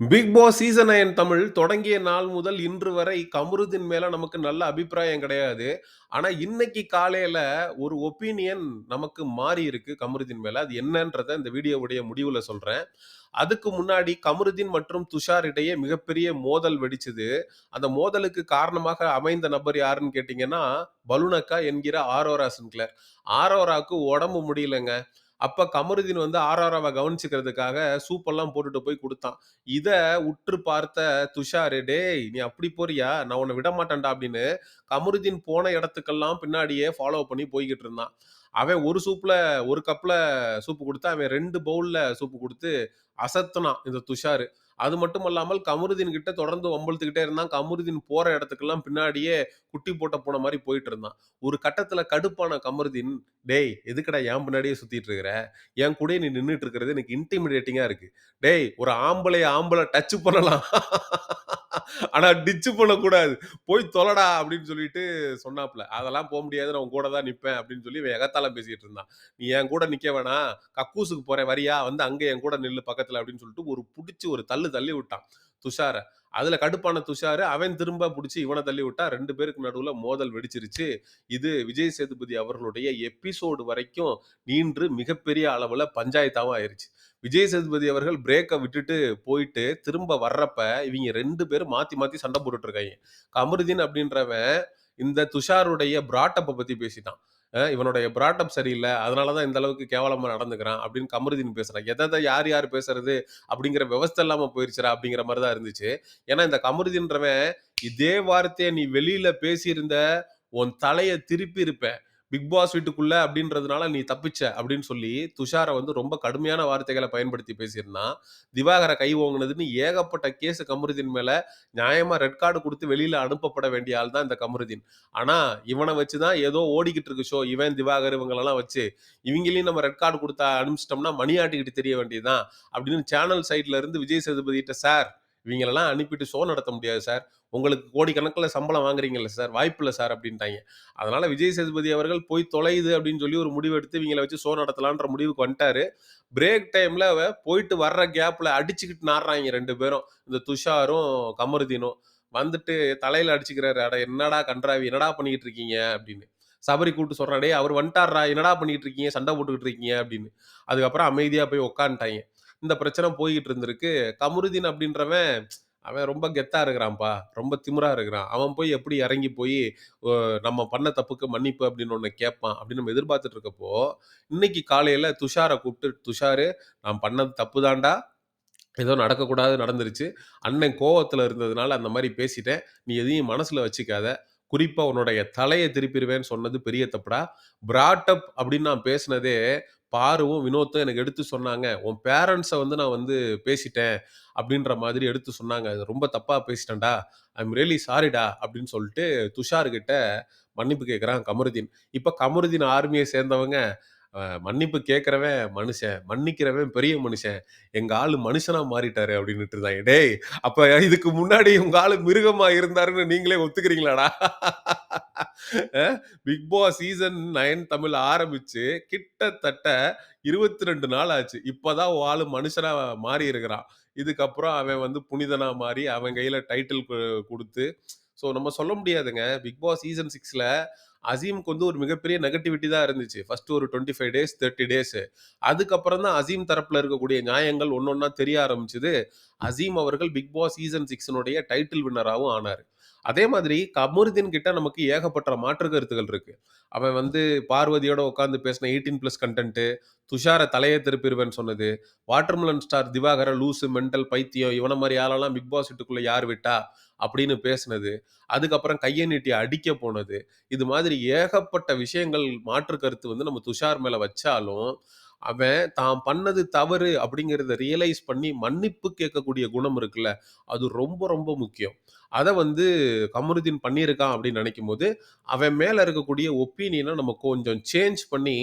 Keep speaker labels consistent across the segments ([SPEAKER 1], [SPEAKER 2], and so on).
[SPEAKER 1] Big Boss season nine Tamil தொடங்கிய நாள் முதல் இன்று வரை கமருதின் மேல நமக்கு நல்ல அபிப்பிராயம் கிடையாது. ஆனா, இன்னைக்கு காலையில ஒரு ஒப்பீனியன் நமக்கு மாறி இருக்கு கமருதின் மேல. அது என்னன்றத இந்த வீடியோவுடைய முடிவுல சொல்றேன். அதுக்கு முன்னாடி கமருதீன் மற்றும் துஷார் இடையே மிகப்பெரிய மோதல் வெடிச்சது. அந்த மோதலுக்கு காரணமாக அமைந்த நபர் யாருன்னு கேட்டீங்கன்னா, பலூனக்கா என்கிற ஆரோரா சின்க்ளர் ஆரோராக்கு உடம்பு முடியலங்க. அப்போ கமருதீன் வந்து ஆராராவ கவனிச்சுக்கிறதுக்காக சூப்பெல்லாம் போட்டுட்டு போய் கொடுத்தான் இதை உற்று பார்த்த துஷாரு, "டேய்! நீ அப்படி போறியா? நான் உன்னை விட மாட்டேன்டா அப்படின்னு கமருதீன் போன இடத்துக்கெல்லாம் பின்னாடியே ஃபாலோ பண்ணி போய்கிட்டு இருந்தான். அவன் ஒரு சூப்பில் ஒரு கப்பில் சூப்பு கொடுத்து அவன் ரெண்டு பவுலில் சூப்பு கொடுத்து அசத்துனான் இந்த துஷாரு. அது மட்டும் இல்லாமல் கமருதீன் கிட்ட தொடர்ந்து வம்பழுத்துக்கிட்டே இருந்தான். கமருதீன் போற இடத்துக்கெல்லாம் பின்னாடியே குட்டி போட்ட போன மாதிரி போயிட்டு இருந்தான். ஒரு கட்டத்துல கடுப்பான கமருதீன், "டேய்! எதுக்குடா என் பின்னாடியே சுத்திட்டு இருக்கிற? என் கூடயே நீ நின்றுட்டு இருக்கிறது எனக்கு இன்டிமிடேட்டிங்கா இருக்கு. டேய்! ஒரு ஆம்பளை ஆம்பளை டச் பண்ணலாம். ஆனா டிச்சு பண்ணக்கூடாது. போய் தொலடா அப்படின்னு சொல்லிட்டு சொன்னாப்ல. "அதெல்லாம் போக முடியாது. நான் உன் கூட தான் நிப்பேன்" அப்படின்னு சொல்லி எகத்தால பேசிட்டு இருந்தான். "நீ என் கூட நிக்க வேணாம். கக்கூசுக்கு போறேன் வரியா? வந்து அங்க என் கூட நில்லு பக்கத்துல" அப்படின்னு சொல்லிட்டு ஒரு பிடிச்சி ஒரு தள்ளு தள்ளி விட்டான் துஷார. அதுல கடுப்பான துஷாரு, அவன் திரும்ப புடிச்சு இவனை தள்ளி விட்டா ரெண்டு பேருக்கு நடுவுல மோதல் வெடிச்சிருச்சு. இது விஜய் சேதுபதி அவர்களுடைய எபிசோடு வரைக்கும் நீண்டு மிகப்பெரிய அளவுல பஞ்சாயத்தாவும் ஆயிருச்சு. விஜய் சேதுபதி அவர்கள் பிரேக்கை விட்டுட்டு போயிட்டு திரும்ப வர்றப்ப, இவங்க ரெண்டு பேரும் மாத்தி மாத்தி சண்டை போட்டுட்டு இருக்காங்க கமருதீன் அப்படின்றவன் இந்த துஷாருடைய பிராட்டப்பை பத்தி பேசிட்டான். இவனுடைய பிராட்டப் சரியில்லை அதனால தான் இந்த அளவுக்கு கேவலமாக நடந்துக்கிறான் அப்படின்னு கமருதீன் பேசுகிறான் எதை எதை யார் யார் பேசுறது அப்படிங்கிற விவஸ்தை இல்லாமல் போயிருச்சுடா அப்படிங்கிற மாதிரி தான் இருந்துச்சு. ஏன்னா இந்த கமருதீன்றவன் இதே வார்த்தையை நீ வெளியில் பேசியிருந்த, உன் தலையை திருப்பி இருப்பேன். பிக் பாஸ் வீட்டுக்குள்ள அப்படின்றதுனால நீ தப்பிச்ச அப்படின்னு சொல்லி துஷாரை வந்து ரொம்ப கடுமையான வார்த்தைகளை பயன்படுத்தி பேசியிருந்தான். திவாகர கை ஓங்குனதுன்னு ஏகப்பட்ட கேஸ் கமருதீன் மேல நியாயமா ரெட் கார்டு கொடுத்து வெளியில அனுப்பப்பட வேண்டிய ஆள் தான் இந்த கமருதீன். ஆனா, இவனை வச்சு தான் ஏதோ ஓடிக்கிட்டு இருக்கு ஷோ. இவன், திவாகர் இவங்களெல்லாம் வச்சு, இவங்களையும் நம்ம ரெட் கார்டு கொடுத்தா அனுப்பிச்சிட்டோம்னா மணி ஆட்டிக்கிட்டு தெரிய வேண்டியதுதான் அப்படின்னு சேனல் சைட்ல இருந்து விஜய் சேதுபதிட்ட, "சார் இவங்களெல்லாம் அனுப்பிட்டு ஷோ நடத்த முடியாது சார். உங்களுக்கு கோடிக்கணக்கில் சம்பளம் வாங்குறீங்கல்ல சார். வாய்ப்பில்லை சார்" அப்படின்ட்டாய்ங்க. அதனால விஜய் சேதுபதி அவர்கள் போய் தொலையுது அப்படின்னு சொல்லி ஒரு முடிவு எடுத்து இவங்களை வச்சு ஷோ நடத்தலான்ற முடிவுக்கு வந்துட்டாரு. பிரேக் டைம்ல போயிட்டு வர்ற கேப்ல அடிச்சுக்கிட்டு நாடுறாங்க ரெண்டு பேரும். இந்த துஷாரும், கமருதீனும். வந்துட்டு தலையில அடிச்சுக்கிறாரு. "அட என்னடா கன்றாவி! என்னடா பண்ணிக்கிட்டு இருக்கீங்க?" அப்படின்னு. சபரி கூப்பிட்டு சொல்கிறாடே அவர் வந்துட்டாரா என்னடா பண்ணிக்கிட்டு இருக்கீங்க? சண்டை போட்டுக்கிட்டு இருக்கீங்க" அப்படின்னு. அதுக்கப்புறம் அமைதியா போய் உக்காந்துட்டாங்க இந்த பிரச்சனை போய்கிட்டு இருந்திருக்கு. கமருதீன் அப்படின்றவன் அவன் ரொம்ப கெத்தா இருக்கிறான்ப்பா. ரொம்ப திமுறா இருக்கிறான். அவன் போய் எப்படி இறங்கி போய் நம்ம பண்ண தப்புக்கு மன்னிப்பு அப்படின்னு ஒன்று கேட்பான் அப்படின்னு நம்ம எதிர்பார்த்துட்டு இருக்கப்போ, இன்னைக்கு காலையில துஷாரை கூப்பிட்டு, "துஷாரு நான் பண்ணது தப்பு தாண்டா ஏதோ நடக்கக்கூடாது நடந்துருச்சு. அண்ணன் கோவத்தில் இருந்ததுனால அந்த மாதிரி பேசிட்டேன். நீ எதையும் மனசில் வச்சுக்காத. குறிப்பாக உன்னுடைய தலையை திருப்பிடுவேன்னு சொன்னது பெரிய தப்புடா. பிராட் அப் அப்படின்னு நான் பேசினதே பாருவும், வினோத்தும் எனக்கு எடுத்து சொன்னாங்க. உன் பேரண்ட்ஸை வந்து நான் வந்து பேசிட்டேன் அப்படின்ற மாதிரி எடுத்து சொன்னாங்க. அது ரொம்ப தப்பா பேசிட்டேன்டா. ஐம் ரியலி சாரிடா அப்படின்னு சொல்லிட்டு துஷார் கிட்ட மன்னிப்பு கேட்குறான் கமருதீன். இப்ப கமருதீன் ஆர்மியை சேர்ந்தவங்க, மன்னிப்பு கேட்குறவன் மனுஷன், மன்னிக்கிறவன் பெரிய மனுஷன். எங்க ஆளு மனுஷனா மாறிட்டாரு அப்படின்னுட்டு தான் டேய்! அப்ப இதுக்கு முன்னாடி உங்க ஆளு மிருகமா இருந்தாருன்னு நீங்களே ஒத்துக்கிறீங்களாடா? Big Boss season nine Tamil ஆரம்பிச்சு கிட்டத்தட்ட 22 நாள் ஆச்சு. இப்ப தான் உன் ஆளு மனுஷனா மாறி இருக்கிறான். இதுக்கப்புறம் அவன் வந்து புனிதனா மாறி, அவன் கையில டைட்டில் கொடுத்து ஸோ நம்ம சொல்ல முடியாதுங்க. பிக் பாஸ் சீசன் சிக்ஸில் அசீமுக்கு வந்து ஒரு மிகப்பெரிய நெகட்டிவிட்டி தான் இருந்துச்சு. ஃபர்ஸ்ட் ஒரு 25 டேஸ், 30 டேஸ். அதுக்கப்புறம் தான் அசீம் தரப்பில் இருக்கக்கூடிய நியாயங்கள் ஒன்றொன்னா தெரிய ஆரம்பிச்சது. அசீம் அவர்கள் பிக் பாஸ் சீசன் சிக்ஸினுடைய டைட்டில் வின்னராகவும் ஆனார் அதே மாதிரி கமருதீன் கிட்ட நமக்கு ஏகப்பட்ட மாற்று கருத்துக்கள் இருக்கு. அவன் வந்து பார்வதியோட உட்காந்து பேசின எயிட்டீன் பிளஸ் கண்டென்ட்டு துஷார தலையை திருப்பிருவேன்னு சொன்னது, வாட்டர்மெலன் ஸ்டார் திவாகர லூசு, மெண்டல், பைத்தியம் இவன மாதிரி ஆளெல்லாம் பிக் பாஸ் வீட்டுக்குள்ள யார் விட்டா? அப்படின்னு பேசினது. அதுக்கப்புறம் கையை நீட்டி அடிக்க போனது. இது மாதிரி ஏகப்பட்ட விஷயங்கள் மாற்று கருத்து வந்து நம்ம துஷார் மேலே வச்சாலும், அவன் தான் பண்ணது தவறு அப்படிங்கிறத ரியலைஸ் பண்ணி மன்னிப்பு கேட்கக்கூடிய குணம் இருக்குல்ல, அது ரொம்ப ரொம்ப முக்கியம். அதை வந்து கமருதீன் பண்ணியிருக்கான் அப்படின்னு நெனைக்கும்போது, அவன் மேலே இருக்கக்கூடிய ஒப்பீனியனை நம்ம கொஞ்சம் சேஞ்ச் பண்ணி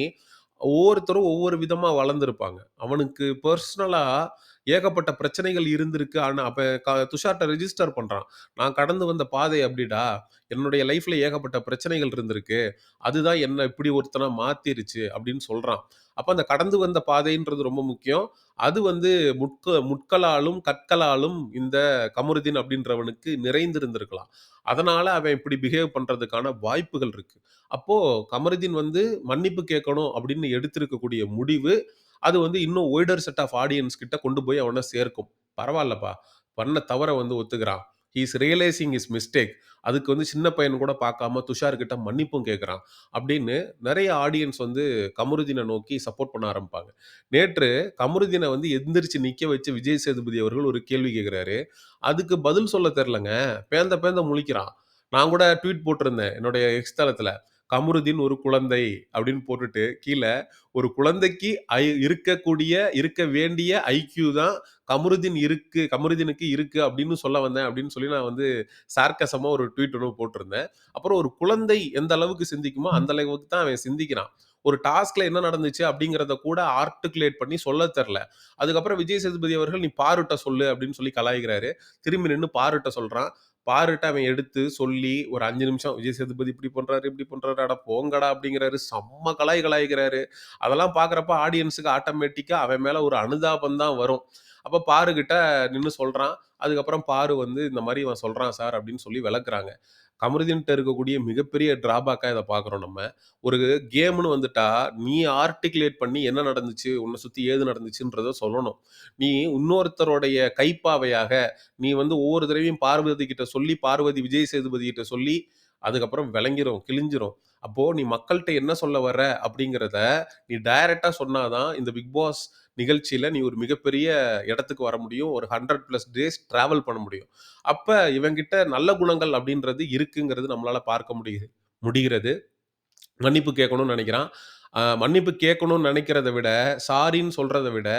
[SPEAKER 1] ஒவ்வொருத்தரும் ஒவ்வொரு விதமாக வளர்ந்துருப்பாங்க அவனுக்கு பர்சனலாக ஏகப்பட்ட பிரச்சனைகள் இருந்திருக்கு. ஆனால் அப்போ க துஷார்ட்ட ரிஜிஸ்டர் பண்ணுறான் "நான் கடந்து வந்த பாதை அப்படிடா. என்னுடைய லைஃப்ல ஏகப்பட்ட பிரச்சனைகள் இருந்திருக்கு. அதுதான் என்ன இப்படி ஒருத்தனை மாத்திருச்சு." அப்படின்னு சொல்கிறான் அப்போ அந்த கடந்து வந்த பாதைன்றது ரொம்ப முக்கியம். அது வந்து முட்க முட்களாலும், கற்களாலும் இந்த கமருதீன் அப்படின்றவனுக்கு நிறைந்திருந்திருக்கலாம். அதனால அவன் இப்படி பிஹேவ் பண்றதுக்கான வாய்ப்புகள் இருக்கு. அப்போ கமருதீன் வந்து மன்னிப்பு கேட்கணும் அப்படின்னு எடுத்திருக்கக்கூடிய முடிவு, அது வந்து இன்னும் ஒய்டர் செட் ஆஃப் ஆடியன்ஸ் கிட்ட கொண்டு போய் அவனை சேர்க்கும். பரவாயில்லப்பா பண்ண தவற வந்து ஒத்துக்கிறான். He is realising is mistake. அதுக்கு வந்து சின்ன பையன் கூட பார்க்காம துஷார் கிட்ட மன்னிப்பும் கேட்குறான் அப்படின்னு நிறைய ஆடியன்ஸ் வந்து கமருதீனை நோக்கி சப்போர்ட் பண்ண ஆரம்பிப்பாங்க. நேற்று கமருதீனை வந்து எந்திரிச்சு நிற்க வச்சு விஜய் சேதுபதி அவர்கள் ஒரு கேள்வி கேட்குறாரு அதுக்கு பதில் சொல்ல தெரிலங்க பேந்த பேந்த முழிக்கிறான். நான் கூட ட்வீட் போட்டிருந்தேன் என்னுடைய எக்ஸ்தலத்தில் "கமருதீன் ஒரு குழந்தை" அப்படின்னு போட்டுட்டு, கீழ ஒரு குழந்தைக்கு ஐ இருக்கக்கூடிய, இருக்க வேண்டிய ஐக்யூ தான் கமருதீன் இருக்கு கமருதீனுக்கு இருக்கு அப்படின்னு சொல்ல வந்தேன் அப்படின்னு சொல்லி நான் வந்து சார்கசமா ஒரு ட்வீட் ஒண்ணு போட்டிருந்தேன். அப்புறம் ஒரு குழந்தை எந்த அளவுக்கு சிந்திக்குமோ, அந்த அளவுக்கு தான் அவன் சிந்திக்கிறான். ஒரு டாஸ்க்ல என்ன நடந்துச்சு அப்படிங்கிறத கூட ஆர்டிகுலேட் பண்ணி சொல்ல தெரியல. அதுக்கப்புறம் விஜய் சேதுபதி அவர்கள், "நீ பாருட்ட சொல்லு" அப்படின்னு சொல்லி கலாய்க்கிறாரு. திரும்பி நின்னு பாருட்ட சொல்றான். பாருட்டு அவன் எடுத்து சொல்லி ஒரு அஞ்சு நிமிஷம் விஜய் சேதுபதி இப்படி பண்ணுறாரு இப்படி பண்ணுறாரு அட போங்கடா அப்படிங்கிறாரு. செம்ம கலாய் கலாய்க்கிறாரு. அதெல்லாம் பார்க்குறப்ப ஆடியன்ஸுக்கு ஆட்டோமேட்டிக்காக அவன் மேலே ஒரு அனுதாபம் தான் வரும். அப்போ பாருக்கிட்ட நின்று சொல்கிறான் அதுக்கப்புறம் பாரு வந்து இந்த மாதிரி இவன் சொல்கிறான் சார் அப்படின்னு சொல்லி விளக்குறாங்க. கமருதின்ட்ட இருக்கக்கூடிய மிகப்பெரிய டிராபேக்காக இதை பார்க்குறோம் நம்ம. ஒரு கேம்னு வந்துட்டா, நீ ஆர்டிகுலேட் பண்ணி என்ன நடந்துச்சு, உன்னை சுற்றி ஏது நடந்துச்சுன்றத சொல்லணும். நீ இன்னொருத்தருடைய கைப்பாவையாக, நீ வந்து ஒவ்வொரு தடவையும் பார்வதி கிட்ட சொல்லி, பார்வதி விஜய் சேதுபதி கிட்ட சொல்லி, அதுக்கப்புறம் விளங்கிரும், கிழிஞ்சிரும். அப்போது நீ மக்கள்கிட்ட என்ன சொல்ல வர அப்படிங்கிறத, நீ டைரெக்டாக சொன்னாதான் இந்த பிக் பாஸ் நிகழ்ச்சியில் நீ ஒரு மிகப்பெரிய இடத்துக்கு வர முடியும். ஒரு 100 டேஸ் ட்ராவல் பண்ண முடியும். அப்போ இவங்கிட்ட நல்ல குணங்கள் அப்படின்றது இருக்குங்கிறது நம்மளால் பார்க்க முடியுது முடிகிறது. மன்னிப்பு கேட்கணும்னு நினைக்கிறான் மன்னிப்பு கேட்கணும்னு நினைக்கிறத விட, சாரின்னு சொல்கிறத விட,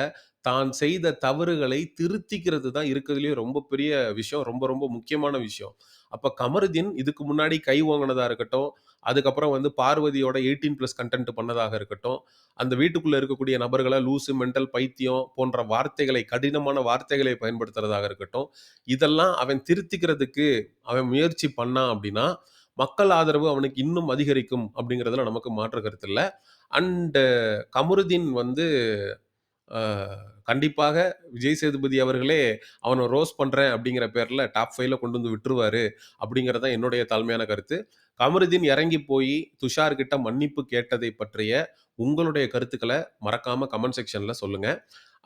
[SPEAKER 1] தான் செய்த தவறுகளை திருத்திக்கிறது தான் இருக்கிறதுலயே ரொம்ப பெரிய விஷயம். ரொம்ப ரொம்ப முக்கியமான விஷயம். அப்போ கமருதீன் இதுக்கு முன்னாடி கை ஓங்கினதாக இருக்கட்டும், அதுக்கப்புறம் வந்து பார்வதியோட 18+ கன்டென்ட் பண்ணதாக இருக்கட்டும், அந்த வீட்டுக்குள்ளே இருக்கக்கூடிய நபர்களை லூசு, மென்டல், பைத்தியம் போன்ற வார்த்தைகளை கடினமான வார்த்தைகளை பயன்படுத்துறதாக இருக்கட்டும், இதெல்லாம் அவன் திருத்திக்கிறதுக்கு அவன் முயற்சி பண்ணான் அப்படின்னா, மக்கள் ஆதரவு அவனுக்கு இன்னும் அதிகரிக்கும் அப்படிங்கிறதுல நமக்கு மாற்று கருத்து இல்லை அண்டு கமருதீன் வந்து கண்டிப்பாக விஜய் சேதுபதி அவர்களே அவனை ரோஸ் பண்ணுறேன் அப்படிங்கிற பேரில் டாப் ஃபைவ்ல கொண்டு வந்து விட்டுருவாரு அப்படிங்கிறது தான் என்னுடைய தாழ்மையான கருத்து. கமருதீன் இறங்கி போய் துஷார்கிட்ட மன்னிப்பு கேட்டதை பற்றிய உங்களுடைய கருத்துக்களை மறக்காமல் கமெண்ட் செக்ஷனில் சொல்லுங்கள்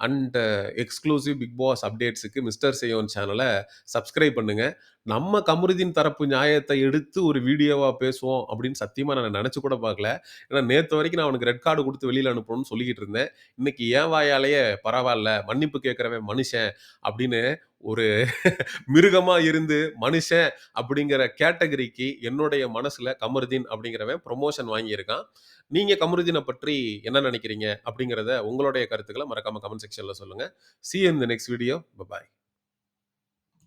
[SPEAKER 1] அண்ட் எக்ஸ்க்ளூசிவ் பிக் பாஸ் அப்டேட்ஸுக்கு மிஸ்டர் செய்யோன் சேனலை சப்ஸ்கிரைப் பண்ணுங்கள் நம்ம கமருதீன் தரப்பு நியாயத்தை எடுத்து ஒரு வீடியோவாக பேசுவோம் அப்படின்னு சத்தியமாக நான் நினச்சி கூட பார்க்கல. ஏன்னா நேற்று வரைக்கும் நான் அவனுக்கு ரெட் கார்டு கொடுத்து வெளியில் அனுப்பணும்னு சொல்லிக்கிட்டு இருந்தேன். இன்னைக்கு ஏன் வாயாலேயே பரவாயில்ல மன்னிப்பு கேட்குறவன் மனுஷன் அப்படின்னு ஒரு மிருகமா இருந்து மனுஷன் அப்படிங்கிற கேட்டகரிக்கு என்னுடைய மனசுல கமருதீன் அப்படிங்கிறவன் ப்ரொமோஷன் வாங்கியிருக்கான். நீங்க கமருதீனை பற்றி என்ன நினைக்கிறீங்க அப்படிங்கிறத உங்களுடைய கருத்துக்களை மறக்காம கமெண்ட் செக்ஷன்ல சொல்லுங்க. சி இந்த நெக்ஸ்ட் வீடியோ. பாய்.